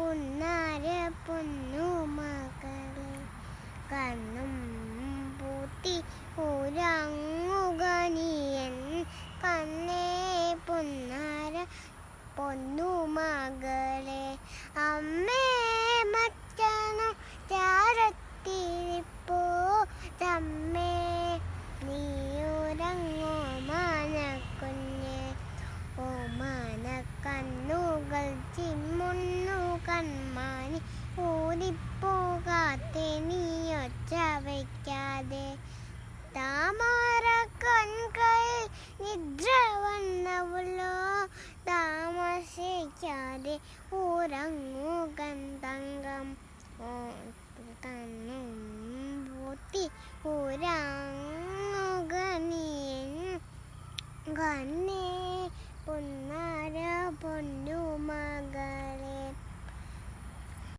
പുന്നാര പൊന്നു മകളെ കണ്ണും പൂട്ടി ഉറങ്ങുക നീയൻ കണ്ണേ പുന്നാര പൊന്നു മകളെ അമ്മേ മറ്റണം ചാരത്തിരിപ്പോ. തമ്മേ നീയുറങ്ങോ മനക്കുഞ്ഞ്. ഓ മനക്കണ്ണുകൾ ചിമ്മുന്നു വയ്ക്കാതെ താമര കൺകൈ നിദ്ര വന്നവളോ? താമസിക്കാതെ തങ്കം ഓ കണ്ണും പൂത്തി ഉറങ്ങുക നീ കണ്ണേ പൊന്നാര പൊന്നു